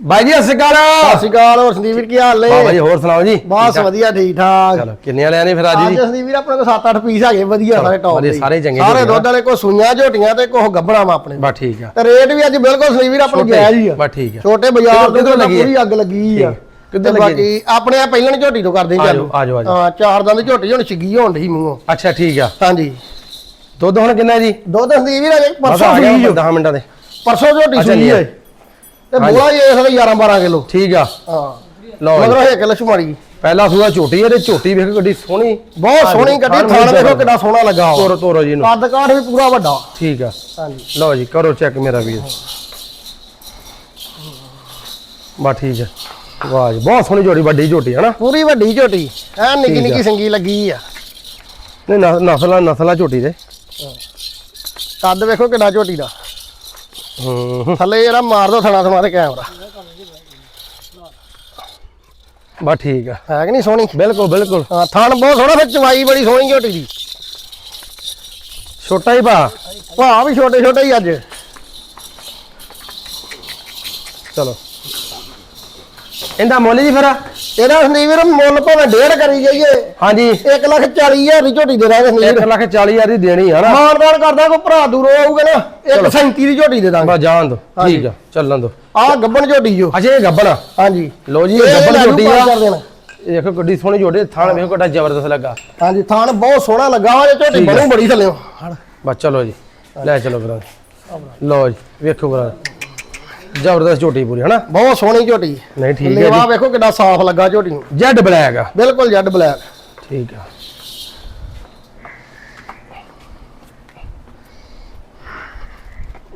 ਬਾਈ ਜੀ ਸਤਿ ਸ਼੍ਰੀ ਅਕਾਲ। ਸਤਿ ਸ਼੍ਰੀ ਅਕਾਲ ਹੋਰ ਸੰਦੀਪ ਵੀਰ ਕੀ ਹਾਲ ਨੇ? ਬਾਬਾ ਜੀ ਹੋਰ ਸੁਣਾਓ ਜੀ? ਬਸ ਵਧੀਆ ਠੀਕ ਠਾਕ। ਚਲੋ ਕਿੰਨੇ ਵਾਲਿਆਂ ਨੇ ਫਿਰ ਅੱਜ ਅੱਜ ਜੀ ਸੰਦੀਪ ਵੀਰ ਆਪਣੇ ਕੋਲ 7-8 ਪੀਸ ਹੈਗੇ ਵਧੀਆ ਸਾਰੇ ਟੌਪ ਦੇ। ਸਾਰੇ ਚੰਗੇ ਸਾਰੇ। ਦੁੱਧ ਵਾਲੇ ਕੋ ਸੂਈਆਂ ਝੋਟੀਆਂ ਤੇ ਕੋ ਗੱਬਣਾ ਵਾ ਆਪਣੇ। ਬਸ ਠੀਕ ਆ। ਤੇ ਰੇਟ ਵੀ ਅੱਜ ਬਿਲਕੁਲ ਸੰਦੀਪ ਵੀਰ ਆਪਣੇ ਜਾਇਜ਼ ਹੀ ਆ। ਬਸ ਠੀਕ ਆ। ਛੋਟੇ ਬਾਜ਼ਾਰ ਤੋਂ ਪੂਰੀ ਅੱਗ ਲੱਗੀ ਆ। ਲੱਗੀ ਬਾਕੀ ਆਪਣੇ ਆ ਪਹਿਲਾਂ ਝੋਟੀ ਤੋਂ ਕਰਦੇ ਚੱਲ ਜਾਓ, ਆ ਜਾਓ, ਆ ਜਾਓ। ਹਾਂ ਚਾਰ ਦੰਦ ਝੋਟੀ ਹੁਣ ਛਿੱਗੀ ਹੋਣ ਢੀ ਮੂੰਹੋਂ। ਅੱਛਾ ਠੀਕ ਆ। ਹਾਂਜੀ। ਦੁੱਧ ਹੁਣ ਕਿੰਨਾ ਜੀ? ਦੁੱਧ ਸੰਦੀਪ ਵੀਰ ਅਜੇ ਪਰਸੋਂ ਸੂਈ ਓ। 10 ਮਿੰਟਾਂ ਦੇ। ਪਰਸੋਂ ਝੋਟੀ ਸੂਈ ਲਿਆ। ਹੈ ਤੇ ਬੋਲਾ ਇਹ ਸਾਰੇ 11 12 ਕਿਲੋ। ਠੀਕ ਆ। ਹਾਂ। ਲਓ ਜੀ। ਮਗਰ ਇਹ ਕਿਲੋ ਸ਼ਮਾਰੀ ਪਹਿਲਾ ਸੂਆ ਝੋਟੀ ਇਹਦੇ ਝੋਟੀ ਵੇਖੋ ਕਿੱਡੀ ਸੋਹਣੀ। ਬਹੁਤ ਸੋਹਣੀ ਗੱਡੀ ਥਣ ਦੇਖੋ ਕਿੰਨਾ ਸੋਹਣਾ ਲੱਗਾ ਵਾ। ਤੋਰੋ ਤੋਰੋ ਜੀ ਇਹਨੂੰ। ਕੱਦ ਕਾਠ ਵੀ ਪੂਰਾ ਵੱਡਾ। ਠੀਕ ਆ। ਹਾਂਜੀ। ਲਓ ਜੀ ਕਰੋ ਚੈੱਕ ਮੇਰਾ ਵੀਰ। ਬਸ ਠੀਕ ਆ। ਵਾਹ ਜੀ ਬਹੁਤ ਸੋਹਣੀ ਝੋਟੀ ਵੱਡੀ ਝੋਟੀ ਹੈ ਨਾ। ਪੂਰੀ ਵੱਡੀ ਝੋਟੀ। ਐ ਨਿੱਕੀ ਠੀਕ ਆ। ਨਿੱਕੀ ਸੰਗੀ ਲੱਗੀ ਆ। ਨਹੀਂ ਨਸਲਾਂ ਨਸਲਾਂ ਝੋਟੀ ਦੇ। ਕੱਦ ਵੇਖੋ ਕਿੰਨਾ ਝੋਟੀ ਦਾ। ਹੂੰ। ਥੱਲੇ ਜਿਹੜਾ ਮਾਰ ਦੋ ਥਣਾ ਥਣਾ ਤੇ ਕੈਮਰਾ। ਬਸ ਠੀਕ ਆ। ਹੈ ਕਿ ਨਹੀਂ ਸੋਹਣੀ? ਬਿਲਕੁਲ ਬਿਲਕੁਲ। ਹਾਂ ਥਣ ਬਹੁਤ ਸੋਹਣਾ ਫਿਰ ਚਵਾਈ ਬੜੀ ਸੋਹਣੀ ਝੋਟੀ ਦੀ। ਛੋਟਾ ਹੀ ਭਾ। ਭਾ ਵੀ ਛੋਟੇ ਛੋਟੇ ਹੀ ਅੱਜ। ਚਲੋ। ਇਹਦਾ ਮੁੱਲ ਜੀ ਫਿਰ? ਇਹਦਾ ਸੰਦੀਪ ਵੀਰ ਮੁੱਲ ਭਾਵੇਂ ਡੇਢ ਕਰੀ ਜਾਈਏ। ਹਾਂਜੀ। 1 ਲੱਖ 40 ਹਜ਼ਾਰ ਦੀ ਝੋਟੀ ਦੇ ਦਾਂਗੇ ਸੰਦੀਪ 1 ਲੱਖ 40 ਹਜ਼ਾਰ ਦੀ ਦੇਣੀ ਆ ਨਾ। ਮਾਨਦਾਨ ਕਰਦਾ ਕੋਈ ਭਰਾ ਦੂਰੋਂ ਆਊਗਾ ਨਾ 137 ਦੀ ਝੋਟੀ ਦੇ ਦਾਂਗੇ। ਜਾਣ ਦੋ ਠੀਕ ਆ ਚੱਲਣ ਦੋ। ਆਹ ਗੱਬਣ ਝੋਟੀ ਜੋ। ਅਜੇ ਗੱਬਣ ਹਾਂਜੀ। ਲੋ ਜੀ ਗੱਬਣ ਝੋਟੀ ਆ। ਦੇਖੋ ਗੱਡੀ ਸੋਹਣੀ ਝੋਟੀ ਥਾਣ ਵੇਖੋ ਕਿੱਡਾ ਜ਼ਬਰਦਸਤ ਲੱਗਾ। ਹਾਂਜੀ ਥਣ ਬਹੁਤ ਸੋਹਣਾ ਲੱਗਾ ਵਾ ਇਹ ਝੋਟੀ ਆ। ਬਣੂ ਬੜੀ ਥੱਲੇ। ਬਸ ਚਲੋ ਜੀ ਲੈ ਚਲੋ ਕਰਾਂ ਲੋ ਜੀ ਵੇਖੋ ਕਰਾਂ ਜ਼ਬਰਦਸਤ ਝੋਟੀ ਪੂਰੀ ਹਨਾ? ਬਹੁਤ ਸੋਹਣੀ ਝੋਟੀ। ਨਹੀਂ ਠੀਕ ਹੈ ਲੇਵਾ ਜੀ ਵੇਖੋ ਕਿੰਨਾ ਸਾਫ਼ ਲੱਗਾ ਝੋਟੀ ਨੂੰ। ਜੈਡ ਬਲੈਕ ਆ। ਬਿਲਕੁਲ ਜੈਡ ਬਲੈਕ। ਠੀਕ ਆ।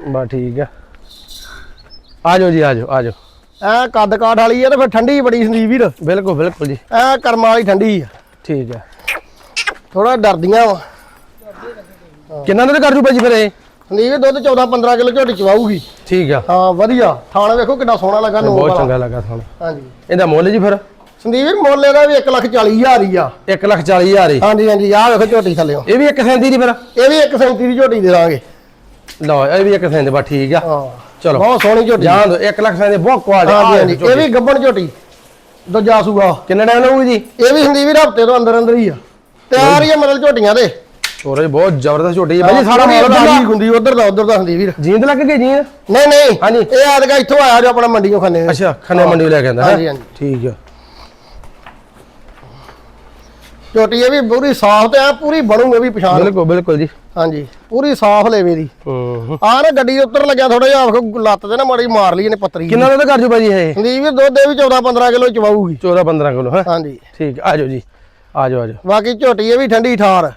ਬਸ ਠੀਕ ਆ। ਆ ਜਾਓ ਜੀ ਆ ਜਾਓ ਆ ਜਾਓ। ਐ ਕੱਦ ਕਾਠ ਵਾਲੀ ਆ ਤੇ ਫਿਰ ਠੰਡੀ ਬੜੀ ਸੰਦੀਪ ਵੀਰ। ਬਿਲਕੁਲ ਬਿਲਕੁਲ ਜੀ। ਐ ਕਰਮਾਂ ਵਾਲੀ ਠੰਡੀ ਆ। ਠੀਕ ਆ। ਥੋੜਾ ਡਰਦੀਆਂ ਵਾ। ਕਿੰਨਾ ਦਾ ਕਰ ਜੂ ਭਾਜੀ ਫਿਰ ਇਹ? ਸੰਦੀਪ ਵੀਰ ਦੁੱਧ 14 15 ਕਿਲੋ ਝੋਟੀ ਚਵਾਊਗੀ ਠੀਕ ਆ। ਹਾਂ ਵਧੀਆ। ਥਾਣ ਵੇਖੋ ਕਿੰਨਾ ਸੋਹਣਾ ਲੱਗਾ ਨੋਕ ਬਹੁਤ ਚੰਗਾ ਲੱਗਾ ਤੁਹਾਨੂੰ ਹਾਂਜੀ। ਇਹਦਾ ਮੁੱਲ ਜੀ ਫਿਰ? ਸੰਦੀਪ ਮੁੱਲ ਇਹਦਾ ਵੀ 1 ਲੱਖ 40 ਹਜ਼ਾਰ ਹੀ ਆ। 1 ਲੱਖ 40 ਹਜ਼ਾਰ ਹੀ। ਹਾਂਜੀ ਹਾਂਜੀ ਆਹ ਵੇਖੋ ਝੋਟੀ ਥੱਲੇਓ। ਇਹ ਵੀ ਇੱਕ ਸੈਂਤੀ ਦੀ ਫਿਰ? ਇਹ ਵੀ 137 ਦੀ ਝੋਟੀ ਦੇ ਦਾਂਗੇ। ਲਓ ਇਹ ਵੀ ਇੱਕ ਸੈਂਤੀ ਬਸ ਠੀਕ ਆ। ਹਾਂ। ਚਲੋ। ਬਹੁਤ ਸੋਹਣੀ ਝੋਟੀ। ਦੋ 1 ਲੱਖ ਸੈਂਤੀ ਬਹੁਤ ਕੁਆਲਿਟੀ ਇਹ ਵੀ ਗੱਬਣ ਝੋਟੀ। ਦੂਜਾ ਸੂਆ। ਕਿੰਨਾ ਟਾਈਮ ਲੱਗੂ ਜੀ? ਇਹ ਵੀ ਸੰਦੀਪ ਹਫ਼ਤੇ ਤੋਂ ਅੰਦਰ ਅੰਦਰ ਹੀ ਆ। ਤਿਆਰ ਹੀ ਆ ਮਤਲਬ ਝੋਟੀਆਂ ਦੇ। ਇਹ ਬਹੁਤ ਜ਼ਬਰਦਸਤ ਝੋਟੀ ਹੈ ਭਾਜੀ ਸਾਰਾ ਮਾਲ ਦਾ ਹੁੰਦੀ ਉਧਰ ਦਾ ਉਧਰ ਦਾ ਸੰਦੀਪ ਵੀਰ। ਜੀਂਦ ਲੱਗ ਗਈ ਜੀਂਦ? ਨਹੀਂ ਨਹੀਂ ਹਾਂਜੀ। ਇਹ ਆਦਗਾ ਇੱਥੋਂ ਆਇਆ ਜੋ ਆਪਣਾ ਮੰਡੀੋਂ ਖਾਨੇ ਅੱਛਾ ਖੰਨੇ ਮੰਡੀ ਲੈ ਕੇ ਆਂਦਾ ਹਾਂਜੀ, ਹਾਂਜੀ। ਠੀਕ ਆ। ਝੋਟੀ ਇਹ ਵੀ ਪੂਰੀ ਸਾਫ਼ ਤੇ ਆ ਪੂਰੀ ਬਣੂਗੇ ਵੀ ਪਛਾਣ। ਬਿਲਕੁਲ ਬਿਲਕੁਲ ਜੀ। ਹਾਂਜੀ ਪੂਰੀ ਸਾਫ਼ ਲੈਵੇ ਦੀ। ਆ ਨਾ ਗੱਡੀ ਉੱਤਰ ਲੱਗਿਆ ਥੋੜਾ ਜਿਹਾ ਆਖੋ ਲੱਤ ਤੇ ਨਾ ਮਾੜੀ ਮਾਰ ਲਈ ਇਹਨੇ ਪੱਤਰੀ ਕਿੰਨਾ ਦਾ ਕਰ ਜੂ ਭਾਜੀ ਇਹ? ਸੰਦੀਪ ਵੀਰ ਦੁੱਧ ਦੇ ਵੀ 14 15 ਕਿਲੋ ਚਵਾਊਗੀ। 14 15 ਕਿਲੋ ਹਾਂਜੀ। ਠੀਕ ਆ ਜਾਓ ਜੀ। ਆ ਜਾਓ ਆ ਜਾਓ। ਬਾਕੀ ਝੋਟੀ ਇਹ ਵੀ ਠੰਡੀ ਠਾਰ।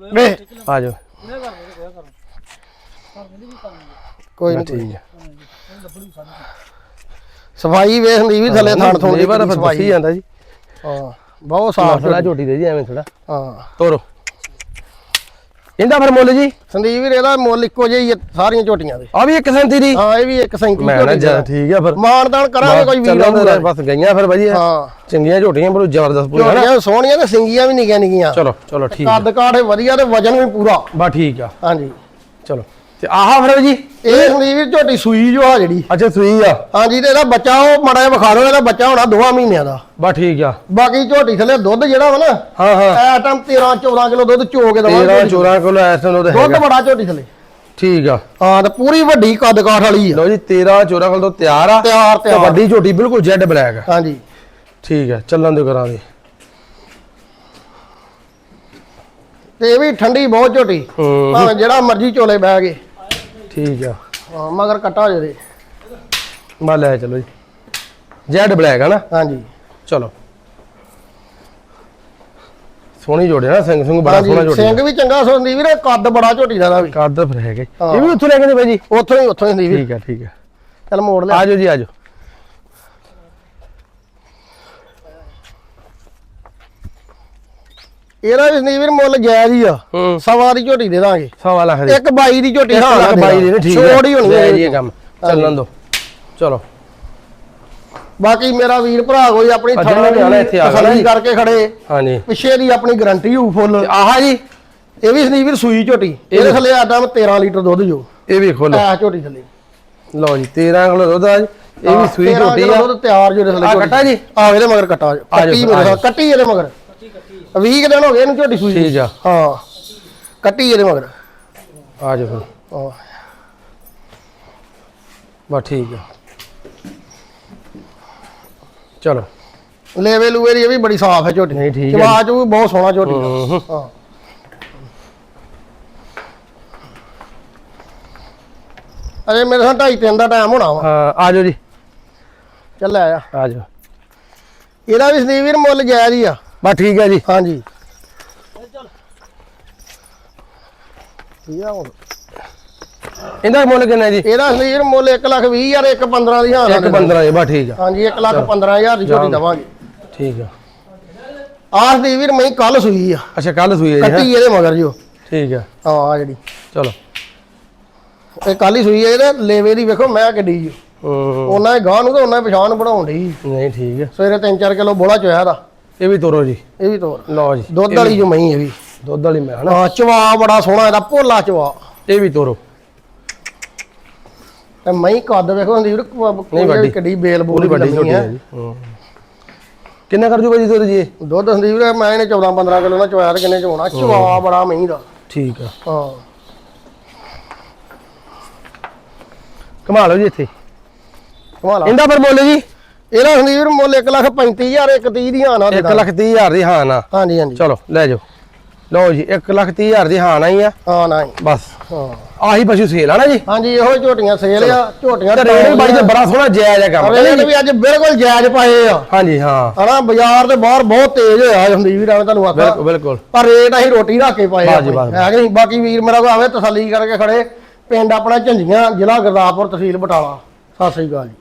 ਵੇ ਆ ਜਾਓ। ਕੋਈ ਨਹੀਂ ਠੀਕ ਆ। ਸਫ਼ਾਈ ਵੇਖ ਸੰਦੀਪ ਵੀ ਥੱਲੇ ਥਾਣ ਥੋੜੀ ਤਾਂ ਫਿਰ ਦੱਸੀ ਜਾਂਦਾ ਜੀ। ਹਾਂ ਬਹੁਤ ਸਾਫ਼ ਝੋਟੀ। ਝੋਟੀ ਦੇ ਜੀ ਐਵੇਂ ਥੋੜਾ ਹਾਂ। ਤੋਰੋ। ਇਹਦਾ ਫਿਰ ਮੁੱਲ ਜੀ? ਸੰਦੀਪ ਵੀਰ ਇਹਦਾ ਮੁੱਲ ਇੱਕੋ ਜਿਹਾ ਹੀ ਸਾਰੀਆਂ ਝੋਟੀਆਂ ਦੇ। ਆ ਵੀ ਇੱਕ ਸੈਂਤੀ ਦੀ? ਹਾਂ ਇਹ ਵੀ ਇੱਕ ਸੈਂਤੀ ਮੈਂ ਨਾ ਜਾ ਠੀਕ ਆ ਫਿਰ। ਮਾਨਦਾਨ ਕਰਾਂਗੇ ਕੋਈ ਵੀਰ ਆਊਗਾ। ਬਸ ਗਈਆਂ ਫਿਰ ਭਾਜੀ ਹਾਂ। ਚੰਗੀਆਂ ਝੋਟੀਆਂ ਬੜੂ ਜ਼ਬਰਦਸਤ ਪੂਰੀ ਝੋਟੀਆਂ ਸੋਹਣੀਆਂ ਤੇ ਸਿੰਗੀਆਂ ਵੀ ਨਿੱਕੀਆਂ ਨਿੱਕੀਆਂ। ਚਲੋ ਚਲੋ ਠੀਕ ਆ। ਕੱਦ ਕਾਠ ਵਧੀਆ ਤੇ ਵਜਨ ਵੀ ਪੂਰਾ। ਬਸ ਠੀਕ ਆ। ਹਾਂਜੀ। ਚਲੋ। ਤੇ ਆਹ ਫਿਰ ਜੀ। ਇਹ ਵੀਰ ਝੋਟੀ ਸੂਈ ਜੋ ਆ ਜਿਹੜੀ। ਅੱਛਾ ਸੂਈ ਆ। ਹਾਂਜੀ ਤੇ ਇਹਦਾ ਬੱਚਾ ਉਹ ਮੜਾ ਵਿਖਾ ਦਿਓ ਇਹਦਾ ਬੱਚਾ ਹੋਣਾ ਦੋਵਾਂ ਮਹੀਨਿਆਂ ਦਾ। ਬਸ ਠੀਕ ਆ। ਬਾਕੀ ਝੋਟੀ ਥੱਲੇ ਦੁੱਧ ਜਿਹੜਾ ਵਾ ਨਾ ਹਾਂ ਹਾਂ। ਐ ਟਾਈਮ 13 14 ਕਿਲੋ ਦੁੱਧ ਚੋ ਕੇ 13 ਦਵਾਂਗੇ 14 ਕਿਲੋ ਐਸੇ ਨੂੰ ਦੁੱਧ ਹੈਗਾ। ਬੜਾ ਝੋਟੀ ਥੱਲੇ। ਠੀਕ ਆ। ਹਾਂ ਤੇ ਪੂਰੀ ਵੱਡੀ ਕੱਦ ਕਾਠ ਵਾਲੀ ਆ। ਲਓ ਜੀ 13 14 ਕਿਲੋ ਤੋਂ ਤਿਆਰ ਆ। ਤਿਆਰ ਤੇ ਤਿਆਰ ਵੱਡੀ ਝੋਟੀ ਬਿਲਕੁਲ ਜੈਡ ਬਲੈਕ ਆ। ਹਾਂਜੀ। ਠੀਕ ਆ ਚੱਲਣ ਦੇ। ਕਰਾਂਗੇ ਤੇ ਇਹ ਵੀ ਠੰਡੀ ਬਹੁਤ ਝੋਟੀ। ਭਾਵੇਂ ਜਿਹੜਾ ਮਰਜ਼ੀ ਝੋਲੇ ਬਹਿ ਗਏ। ਠੀਕ ਆ। ਹਾਂ ਮਗਰ ਕੱਟਾ ਹੋ ਜੇ ਮਾ ਲੈ ਚਲੋ ਜੀ। ਜੈਡ ਬਲੈਕ ਆ ਨਾ? ਹਾਂਜੀ। ਚਲੋ। ਸੋਹਣੀ ਜੋੜੀ ਨਾ ਸਿੰਘ ਸਿੰਘ ਬੜਾ ਸੋਹਣਾ ਜੋੜੀ ਸਿੰਘ ਵੀ ਚੰਗਾ ਸੁਣਦੀ ਵੀਰੇ ਕੱਦ ਬੜਾ ਝੋਟੀ ਦਾ ਵੀ। ਕੱਦ ਫਿਰ ਹੈਗਾ। ਹਾਂ। ਇਹ ਵੀ ਉੱਥੋਂ ਲੈ ਕੇ ਨੇ ਬਾਈ ਜੀ? ਉੱਥੋਂ ਹੀ ਉੱਥੋਂ ਹੀ ਹੁੰਦੀ ਵੀ ਠੀਕ ਆ ਠੀਕ ਆ। ਚੱਲ ਮੋੜ ਲੈ ਆਜੋ ਜੀ ਆਜੋ ਇਹਦਾ ਵੀ ਸੰਦੀਪ ਵੀਰ ਮੁੱਲ ਜਾਇਜ਼ ਹੀ ਆ। ਹੂੰ। ਸਵਾ ਦੀ ਝੋਟੀ ਦੇ ਦਾਂਗੇ। ਸਵਾ ਲੱਖ ਦੀ। ਇੱਕ ਬਾਈ ਦੀ ਝੋਟੀ ਹਾਂ ਲੱਖ ਬਾਈ ਦੀ ਠੀਕ ਹੈ। ਛੋੜ ਹੀ ਹੋਣੀ ਹੈ ਜੀ ਇਹ ਕੰਮ। ਚੱਲਣ ਦੋ। ਚਲੋ। ਬਾਕੀ ਮੇਰਾ ਵੀਰ ਭਰਾ ਕੋਈ ਆਪਣੀ ਥਾਣਾ ਇੱਥੇ ਆ ਗਿਆ ਜੀ। ਕਰਕੇ ਖੜੇ। ਹਾਂਜੀ। ਪਿੱਛੇ ਦੀ ਆਪਣੀ ਗਾਰੰਟੀ ਹੋਊ ਫੁੱਲ। ਆਹਾ ਜੀ। ਇਹ ਵੀ ਸੰਦੀਪ ਵੀਰ ਸੂਈ ਝੋਟੀ। ਇਹਦੇ ਥੱਲੇ ਆਟਾ 13 ਲੀਟਰ ਦੁੱਧ ਜੋ। ਇਹ ਵੀ ਖੋਲੋ। ਐ ਝੋਟੀ ਥੱਲੇ। ਲਓ ਜੀ 13 ਕਿਲੋ ਦੁੱਧ ਆ ਜੀ। ਇਹ ਵੀ ਸੂਈ ਝੋਟੀ ਆ। ਦੁੱਧ ਤਿਆਰ ਜੋ ਥੱਲੇ ਆ ਕੱਟਾ ਜੀ। ਆ ਇਹਦੇ ਮਗਰ ਕੱਟਾ। ਆ ਕੱਟੀ ਮੇਰੇ ਆ ਨਾਲ ਕੱਟੀ ਇਹਦੇ ਮਗਰ। 20 ਦਿਨ ਹੋ ਗਏ ਇਹਨੂੰ ਝੋਟੀ ਸੂਈ ਨੂੰ। ਠੀਕ ਆ। ਹਾਂ। ਕੱਟੀ ਇਹਦੇ ਮਗਰ। ਆ ਜਾਓ ਫਿਰ। ਹਾਂ। ਬਸ ਠੀਕ ਆ। ਚਲੋ। ਲੇਵੇ ਲੂਵੇ ਦੀ ਇਹ ਵੀ ਬੜੀ ਸਾਫ਼ ਹੈ ਝੋਟੀ। ਨਹੀਂ, ਠੀਕ ਹੈ ਚਵਾ ਚੂ ਵੀ ਬਹੁਤ ਸੋਹਣਾ ਝੋਟੀ ਦਾ ਹੂੰ ਅਜੇ ਮੇਰੇ ਸਾਹ ਢਾਈ ਤਿੰਨ ਦਾ ਟਾਈਮ ਹੋਣਾ ਵਾ। ਹਾਂ ਆ ਜਾਓ ਜੀ। ਚੱਲ ਆਇਆ ਆ ਜਾਓ। ਇਹਦਾ ਵੀ ਸੰਦੀਪ ਵੀਰ ਮੁੱਲ ਜਾਇਜ਼ ਹੀ ਆ। ਬਸ ਠੀਕ ਹੈ ਜੀ। ਹਾਂਜੀ। ਆ ਹੁਣ। ਇਹਦਾ ਮੁੱਲ ਕਿੰਨਾ ਜੀ? ਇਹਦਾ ਵੀਰ ਮੁੱਲ 1 ਲੱਖ 20 ਹਜ਼ਾਰ 1 15 ਦੀ ਹਾਂ ਇੱਕ 15 ਜੀ ਬਸ ਠੀਕ ਆ। ਹਾਂਜੀ 1 ਲੱਖ 15 ਹਜ਼ਾਰ ਦੀ ਜਾਣ। ਦਵਾਂਗੇ। ਠੀਕ ਆ। ਆਹ ਸੰਦੀਪ ਵੀਰ ਮੈਂ ਕੱਲ ਸੂਈ ਆ। ਅੱਛਾ ਕੱਲ ਸੂਈ ਹੈ ਜੀ? ਕੱਟੀ ਇਹਦੇ ਮਗਰ ਜੋ ਠੀਕ ਆ। ਹਾਂ ਆ ਜਿਹੜੀ। ਚਲੋ। ਇਹ ਕੱਲ ਹੀ ਸੂਈ ਆ ਇਹਦੇ ਲੇਵੇ ਦੀ ਵੇਖੋ ਮੈਂ ਕਿੱਡੀ ਜੀ। ਉਹਨਾਂ ਗਾਂ ਨੂੰ ਤੇ ਉਹਨਾਂ ਪਛਾਣ ਬਣਾਉਣ ਡਈ। ਨਹੀਂ ਠੀਕ ਆ। ਸਵੇਰੇ 3-4 ਕਿਲੋ ਬੋਲਾ ਚੋਇਆ ਦਾ। ਇਹ ਵੀ ਤੋਰੋ ਜੀ। ਇਹ ਵੀ ਤੋਰ। ਲਓ ਜੀ ਦੁੱਧ ਵਾਲੀ ਜੋ ਮਹੀਂ ਇਹ ਵੀ। ਦੁੱਧ ਵਾਲੀ ਮੈਂ ਹਨਾ। ਹਾਂ ਚਵਾ ਬੜਾ ਸੋਹਣਾ ਇਹਦਾ ਭੋਲਾ ਚਵਾ। ਇਹ ਵੀ ਤੋਰੋ। ਤੇ ਮਹੀਂ ਕੱਦ ਵੇਖੋ ਨਹੀਂ ਵੱਡੀ। ਕਿੱਡੀ ਬੇਲ ਬੂਰੀ ਵੱਡੀ ਝੋਟੀ ਹੈ। ਜੀ। ਹੂੰ ਕਿੰਨਾ ਕਰ ਜੂ ਭਾਜੀ ਦੁੱਧ ਜੀ? ਦੁੱਧ ਸੰਦੀਪ ਵੀਰ ਮੈਂ ਇਹਨੇ 14-15 ਕਿਲੋ ਨਾਲ ਚਵਾਇਆ ਤੇ ਕਿੰਨੇ ਚੋਣਾ ਚਵਾ ਬੜਾ ਮਹੀਂ ਦਾ। ਠੀਕ ਆ। ਹਾਂ। ਕਮਾ ਲਓ ਜੀ ਇੱਥੇ। ਕਮਾਲਾ ਇਹਦਾ ਪਰ ਮੁੱਲ ਜੀ? ਇਹਦਾ ਸੰਦੀਪ ਮੁੱਲ 1 ਲੱਖ 35000 ਇੱਕ 30 ਦੀ ਹਾਂ ਨਾ 1 ਲੱਖ 30 ਹਜ਼ਾਰ ਦੀ ਹਾਂ ਨਾ ਹਾਂਜੀ ਹਾਂਜੀ। ਚਲੋ ਲੈ ਜਾਓ। ਲਓ ਜੀ 1 ਲੱਖ 30 ਹਜ਼ਾਰ ਦੀ ਹਾਂ ਨਾ ਹੀ ਆ। ਹਾਂ ਨਾ ਬਸ। ਹਾਂ। ਆਹੀ ਪਸ਼ੂ ਸੇਲ ਆ ਨਾ ਜੀ? ਹਾਂਜੀ ਇਹੋ ਝੋਟੀਆਂ ਸੇਲ ਆ। ਝੋਟੀਆਂ ਤੇ ਰੇਟ ਬਾਈ ਤੇ ਬੜਾ ਸੋਹਣਾ ਜਾਇਜ਼ ਆ ਕੰਮ। ਰੇਟ ਵੀ ਅੱਜ ਬਿਲਕੁਲ ਜਾਇਜ਼ ਪਾਏ ਆ। ਹਾਂਜੀ ਹਾਂ। ਹਨਾ ਬਾਜ਼ਾਰ ਦੇ ਬਾਹਰ ਬਹੁਤ ਤੇਜ਼ ਹੋਇਆ ਸੰਦੀਪ ਵੀਰ ਐਵੇਂ ਤੁਹਾਨੂੰ ਆਖਾਂ। ਬਿਲਕੁਲ ਬਿਲਕੁਲ। ਪਰ ਰੇਟ ਅਸੀਂ ਰੋਟੀ ਰੱਖ ਕੇ ਪਾਏ ਆ। ਹੈ ਕਿ ਨਹੀਂ? ਬਾਕੀ ਵੀਰ ਮੇਰਾ ਕੋ ਆਵੇ ਤਸੱਲੀ ਕਰਕੇ ਖੜੇ। ਪਿੰਡ ਆਪਣਾ ਝੰਜੀਆਂ ਜ਼ਿਲ੍ਹਾ ਗੁਰਦਾਸਪੁਰ ਤਹਿਸੀਲ ਬਟਾਲਾ। ਸਤਿ ਸ੍ਰੀ ਅਕਾਲ ਜੀ।